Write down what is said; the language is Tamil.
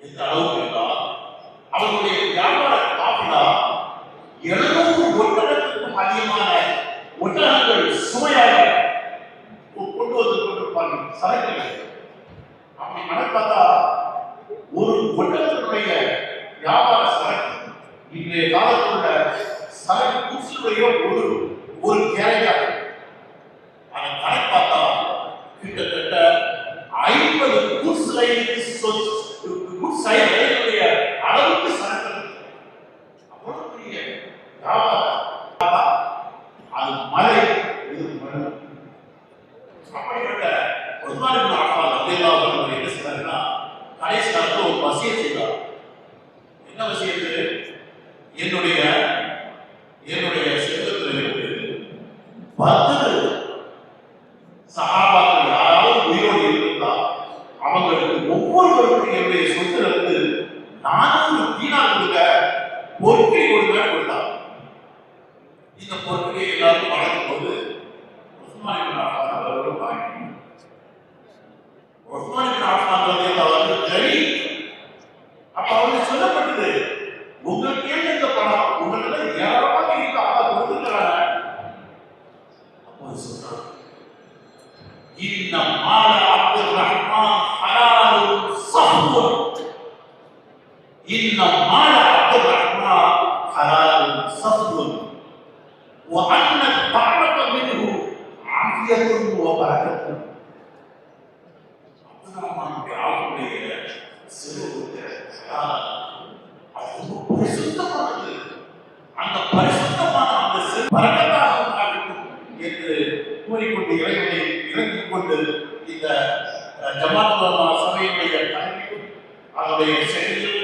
எந்த அளவுக்கு இருந்தால் அவர்களுடைய வியாபார காப்பிலா எழுநூறு ஒட்டகத்திற்கும் அதிகமான ஒட்டகங்கள் சுமையாக கொண்டு வந்து கொண்டிருப்பார்கள் சரக்குகள். அப்படி கணக்கு பார்த்தா ஒரு ஒட்டகத்தினுடைய வியாபார சரக்கு இன்றைய காலத்தில் உள்ள சரக்கு குச்சினுடைய ஒரு ஒரு கேரையாக அதை கணக்கு பார்த்தா கிட்டத்தட்ட ஐம்பது குட்ஸ் ரயில் குட்ஸ் அளவுக்கு சரக்கு அவ்வளவு பெரிய அது மலை இது மண் அப்படிப்பட்ட உஸ்மான் இப்னு அஃபான் ரலியல்லாஹு அன்ஹு என்ன கடைசி காலத்துல ஒரு வசியம் செய்தார். என்ன வசியத்து என்னுடைய என்னுடைய செல்வத்தில் இருந்து பத்து சகாபாக்கள் யாராவது உயிரோடு இருந்தால் அவங்களுக்கு ஒவ்வொருவருக்கும் என்னுடைய சொத்துல இருந்து நானூறு தீனா கொடுக்க ஒரு கொடுக்க கொடுத்தார் இந்த பொற்கையை எல்லாரும் வழங்கும் போது உஸ்மான் இப்னு அவர்கள் வாங்கினார் அப்ப அவருக்கு சொல்லப்பட்டது உங்களுக்கு ஏன் இந்த பணம்? உங்களுக்கு ஏராளமாக இருக்கு கொடுத்துக்கிறாங்க அப்போ சொல்றாங்க இன்ன மால அப்துல் ரஹ்மான் ஹலாலுன் சஹ்வுன் وأن الطعمة منه عافية وبركة அப்துல் அவருடைய சிறுவத்தை அது ரொம்ப பரிசுத்தமானது அந்த பரிசுத்தமான அந்த சிறு பரக்கத்தாக உண்டாகட்டும் என்று கூறிக்கொண்டு இறைவனை இறங்கிக் கொண்டு இந்த அஹ், ஜமாத் உலமா சபையினுடைய தலைமையும் அதனுடைய செயலிலும்